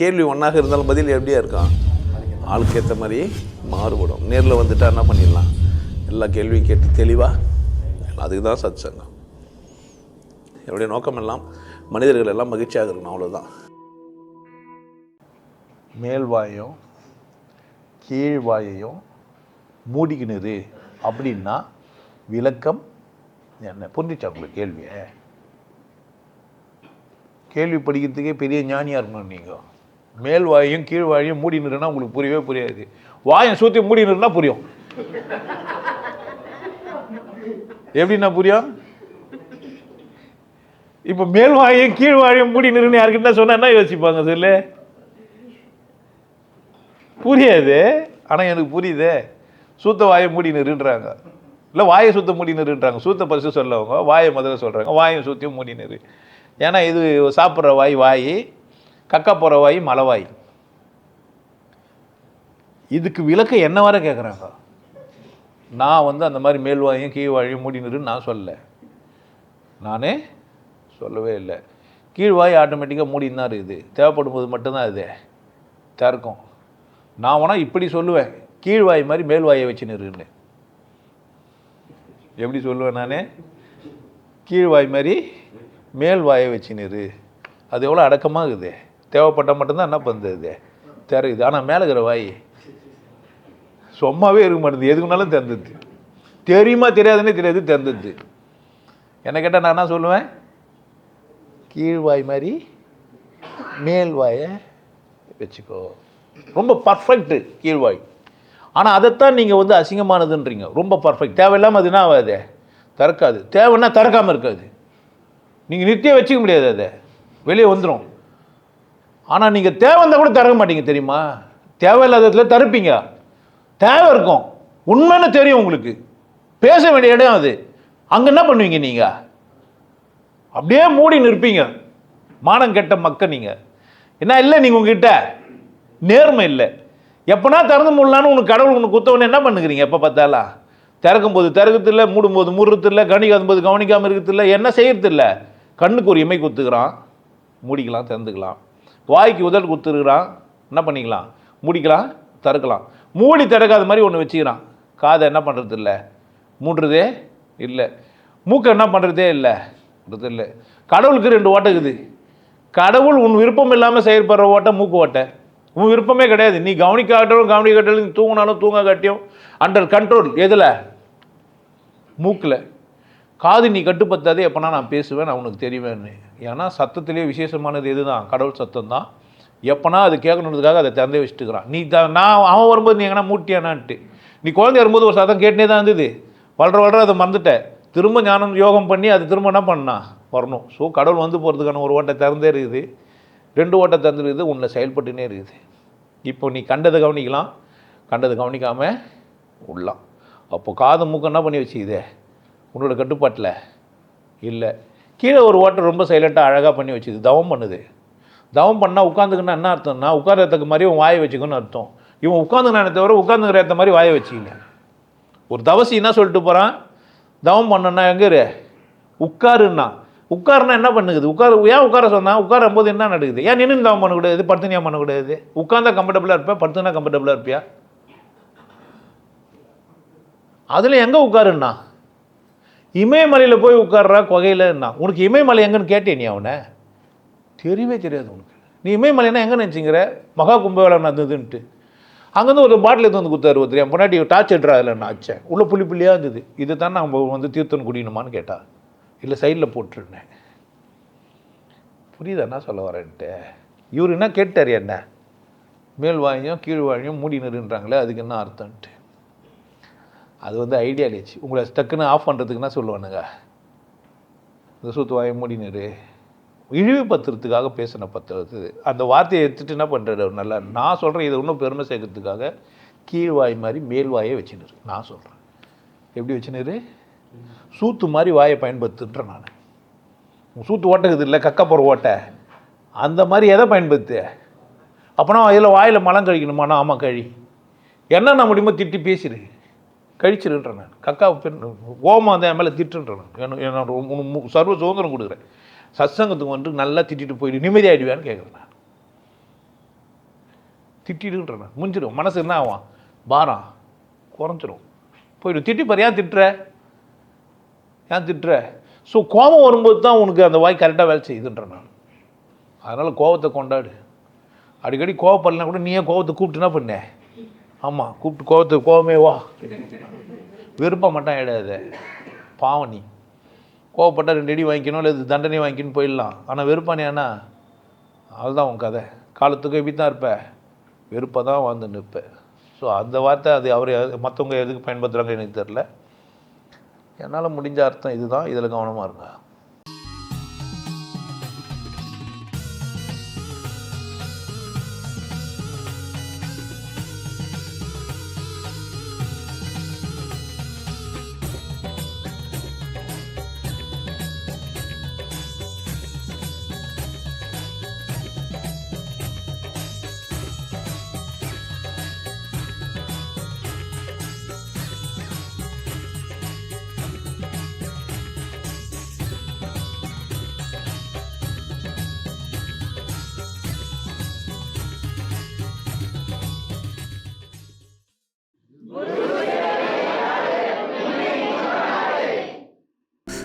கேள்வி ஒன்றாக இருந்தாலும் பதில் எப்படியா இருக்கான் ஆளுக்கு ஏற்ற மாதிரி மாறுபடும். நேரில் வந்துட்டா என்ன பண்ணிடலாம்? எல்லா கேள்வியும் கேட்டு தெளிவாக அதுக்கு தான் சத் சங்கம் என்னுடைய நோக்கம் எல்லாம் மனிதர்கள் எல்லாம் மகிழ்ச்சியாக இருக்கணும் அவ்வளோதான் மேல்வாயும் கீழ்வாயையும் மூடிக்கினது அப்படின்னா விளக்கம் என்ன? புரிஞ்சிச்சா உங்களுக்கு கேள்வியை? கேள்வி படிக்கிறதுக்கே பெரிய ஞானியாக இருக்கணும் நீங்கள் மேல் வாயையும் கீழ் வாயையும் மூடினுருன்னா உங்களுக்கு புரியவே புரியாது. வாயை சுற்றி மூடினுருன்னா புரியும். எப்படின்னா புரியும்? இப்போ மேல் வாயையும் கீழ் வாயையும் மூடினுருன்னு யாருக்கிட்ட சொன்னா என்ன யோசிப்பாங்க சொல்லு? புரியாது. ஆனால் எனக்கு புரியுதே. சூத்த வாயை மூடி நிறுன்றாங்க இல்லை வாயை சுத்த மூடி நிறுன்றாங்க சூத்த பரிசு சொல்லவங்க வாயை முதல்ல சொல்கிறாங்க வாயை சுற்றியும் மூடி நிறு ஏன்னா இது சாப்பிட்ற வாய் வாய். கக்கா போகிற வாய் இதுக்கு விளக்கு என்ன வர கேட்குறாங்க நான் வந்து அந்த மாதிரி மேல்வாயும் கீழ்வாயும் கீழ் நான் சொல்லலை. நானே சொல்லவே இல்லை. கீழ் வாய் ஆட்டோமேட்டிக்காக மூடின்னு தான் இருக்குது. தேவைப்படும் போது மட்டும்தான் இது. திறக்கும் நான் வேணால் இப்படி சொல்லுவேன். கீழ் வாய் மாதிரி மேல்வாயை வச்சு நிறுன்னு. எப்படி சொல்லுவேன் நான்? கீழ்வாய் மாதிரி மேல்வாயை வச்சு நிறு. அது எவ்வளோ அடக்கமாக இருக்குது? தேவைப்பட்டால் மட்டும்தான் என்ன பண்ணுது தெரியுது. ஆனால் மேலே இருக்கிற வாய். சும்மாவே இருக்க மாட்டேது எதுக்குனாலும் திறந்துது தெரியுமா தெரியாதுன்னே தெரியாது திறந்துது என்ன கேட்டால் நான் என்ன சொல்லுவேன்? கீழ்வாய் மாதிரி மேல்வாயை வச்சுக்கோ. ரொம்ப பர்ஃபெக்ட்டு கீழ்வாய் ஆனால் அதைத்தான் நீங்கள் வந்து அசிங்கமானதுன்றீங்க. ரொம்ப பர்ஃபெக்ட் தேவையில்லாமல் அது என்ன ஆகாது? திறக்காது. தேவைன்னா திறக்காமல் இருக்காது. நீங்கள் நித்தியம் வச்சுக்க முடியாது அதை. வெளியே வந்துடும் ஆனால் நீங்கள் தேவை இருந்தால் கூட திறக்க மாட்டீங்க தெரியுமா? தேவையில்லாததுல தருப்பீங்க. தேவை இருக்கும். உண்மைன்னு தெரியும் உங்களுக்கு. பேச வேண்டிய இடம் அது. அங்கே என்ன பண்ணுவீங்க நீங்கள் அப்படியே மூடி நிற்பீங்க. மானம் கெட்ட மக்கள் நீங்கள் என்ன இல்லை நீங்கள் உங்ககிட்ட நேர்மை இல்லை. எப்போனா திறந்து மூடலான்னு உனக்கு கடவுள் உனக்கு குத்தவனே என்ன பண்ணுகிறீங்க? எப்போ பார்த்தாலும். திறக்கும் போது மூடும்போது இல்லை மூடும் போது கவனிக்காத போது கவனிக்காமல் இருக்கிறதில்ல என்ன செய்யறதில்ல. கண்ணுக்கு ஒரு இமை குத்துக்கிறான் மூடிக்கலாம் திறந்துக்கலாம். வாய்க்கு உதல் குத்துருக்கிறான். என்ன பண்ணிக்கலாம்? மூடிக்கலாம் திறக்கலாம். மூடி திறக்காத மாதிரி ஒன்று வச்சுக்கிறான். காதை என்ன பண்ணுறது இல்லை மூடுறதே இல்லை. மூக்கை என்ன பண்ணுறதே இல்லை. இல்லை. கடவுளுக்கு ரெண்டு ஓட்டை இருக்குது. கடவுள் உன் விருப்பம் இல்லாமல் செயல்படுற ஓட்டை மூக்கு ஓட்டை. உன் விருப்பமே கிடையாது. நீ கவனிக்காட்டும் கவனிக்காட்டும் நீ தூங்கினாலும் தூங்க காட்டியும். அண்டர் கண்ட்ரோல் எதில்? மூக்கில். காது நீ கட்டுப்பத்தாதே எப்போனா நான் பேசுவேன் நான் உனக்கு தெரிவேன்னு. ஏன்னா சத்தத்திலே விசேஷமானது எதுதான்? கடவுள் சத்தம் தான் எப்போனா அது கேட்கணுன்றதுக்காக அதை திறந்தே வச்சுட்டுக்கிறான் நீ த நான் அவன் வரும்போது நீ எங்கன்னா மூட்டியானான்ட்டு நீ குழந்தை வரும்போது ஒரு சத்தம் கேட்டுனே தான் இருந்தது. வளர வளர அதை மறந்துட்ட. திரும்ப ஞானம் யோகம் பண்ணி அது திரும்ப என்ன பண்ணா? வரணும். ஸோ கடவுள் வந்து போகிறதுக்கான ஒரு ஓட்டை திறந்தே இருக்குது. ரெண்டு ஓட்டை திறந்துருக்குது உன்னை செயல்பட்டுனே இருக்குது. இப்போ நீ கண்டதை கவனிக்கலாம். கண்டதை கவனிக்காமல் உள்ளலாம் அப்போ காது மூக்கம் என்ன பண்ணி வச்சுக்குதே? உன்னோட கட்டுப்பாட்டில் இல்லை. கீழே ஒரு ஓட்டை ரொம்ப சைலண்ட்டாக அழகாக பண்ணி வச்சுது. தவம் பண்ணுது. தவம் பண்ணால் உட்காந்துக்குன்னா என்ன அர்த்தம்னா உட்காரத்துக்கு மாதிரி உன் வாயை வச்சுக்கணும்னு அர்த்தம். இவன் உட்காந்துக்கிறானே தவிர உட்காந்துக்கிற ஏற்ற மாதிரி வாயை வச்சுக்கல ஒரு தவசி என்ன சொல்லிட்டு போகிறான் தவம் பண்ணனா எங்கே உட்காருன்னா. உட்காருனா என்ன பண்ணுது உட்கார் ஏன் உட்கார சொன்னால் உட்காரும் போது என்ன நடக்குது? ஏன் நின்று தவம் பண்ணக்கூடாது? படுத்துனியாக பண்ணக்கூடாது? உட்காந்தா கம்ஃபர்டபுளாக இருப்பேன் படுத்துனா கம்ஃபர்டபுளாக இருப்பியா? அதில் எங்கே உட்காருன்னா? இமயமலையில் போய் உட்கார்றா குகையிலன்னா உனக்கு இமயமலை எங்கன்னு கேட்டே நீ அவனை. தெரியவே தெரியாது உனக்கு. நீ இமயமலைன்னா எங்கே நினச்சிங்கிற மகா கும்பவேலம் நடந்ததுன்ட்டு. அங்கேருந்து ஒரு பாட்டில் எடுத்து வந்து கொடுத்தாரு ஒருத்தர். என் பொன்னாடி டார்ச் எட்ரா அதில் நான் ஆச்சேன் உள்ளே புள்ளி புள்ளியாக இருந்தது. இது தான் நம்ம வந்து தீர்த்தன் குடியணுமான்னு கேட்டா. இல்லை சைடில் போட்டுருந்தேன். புரியுதா என்ன சொல்ல வரேன்ட்டு? இவர் என்ன கேட்டார் என்ன? மேல் வாயும் கீழ் வாயும் மூடி நிறுன்றாங்களே அதுக்கு என்ன அர்த்தம்ன்ட்டு. அது வந்து ஐடியாலஜி உங்களை டக்குன்னு ஆஃப் பண்ணுறதுக்கு என்ன சொல்லுவானுங்க. இந்த சூத்து வாயை மூடி இழிவு இழிவுபடுத்துறதுக்காக பேசின பத்து அந்த வார்த்தையை எடுத்துட்டு என்ன பண்ணுறாரு அவர்? நல்லா நான் சொல்கிறேன் இதை இன்னும் பெருமை சேர்க்கறதுக்காக கீழ் வாய் மாதிரி மேல் வாயை நான் சொல்கிறேன் எப்படி வச்சுனிரு? சூத்து மாதிரி வாயை பயன்படுத்துன்றேன் நான். உன் சூத்து ஓட்டக்குது இல்லை கக்கப்புற ஓட்டை. அந்த மாதிரி எதை பயன்படுத்து? அப்போனா இதில் வாயில் மலம் கழிக்கணுமாண்ணா ஆமாம் கழி. என்னென்ன முடியுமோ திட்டி பேசிடு. கழிச்சிருன்ற நான். கக்கா பெண் அந்த என் மேலே திட்டுன்றேன் நான். என்னோட மு- சர்வ சுதந்திரம் கொடுக்குறேன். சத்சங்கத்துக்கு வந்து நல்லா திட்டிட்டு போயிட்டு நிம்மதியாயிடுவேன்னு கேட்குறேன் நான். திட்டிடுன்றேன் முடிஞ்சிடும் மனசு என்ன ஆகும்? பாரம் குறைஞ்சிரும். போயிடும் திட்டி பாரு ஏன் திட்டுற? ஏன் திட்டுற? ஸோ கோபம் வரும்போது தான் உனக்கு அந்த வாய் கரெக்டாக வேலை செய்யுதுன்ற நான். அதனால் கோபத்தை கொண்டாடு. அடிக்கடி கோவப்படலாம் கூட நீயே கோவத்தை கூப்பிட்டு என்ன பண்ணேன் ஆமாம் கூப்பிட்டு கோவத்து கோவமே வா. விருப்பம் மட்டும் கிடையாது. பாவம் நீ. கோவப்பட்டால் ரெண்டு அடி வாங்கிக்கணும் இல்லை இது தண்டனை வாங்கிக்கணும் போயிடலாம். ஆனால் வெறுப்பானியானா அதுதான் உன் கதை. காலத்துக்கு எப்படி தான் இருப்ப. வெறுப்பாக தான் வாழ்ந்து நிற்பேன் ஸோ அந்த வார்த்தை அது அவர் மற்றவங்க எதுக்கு பயன்படுத்துகிறாங்க எனக்கு தெரில என்னால் முடிஞ்ச அர்த்தம் இதுதான். இதில் கவனமாக இருங்க.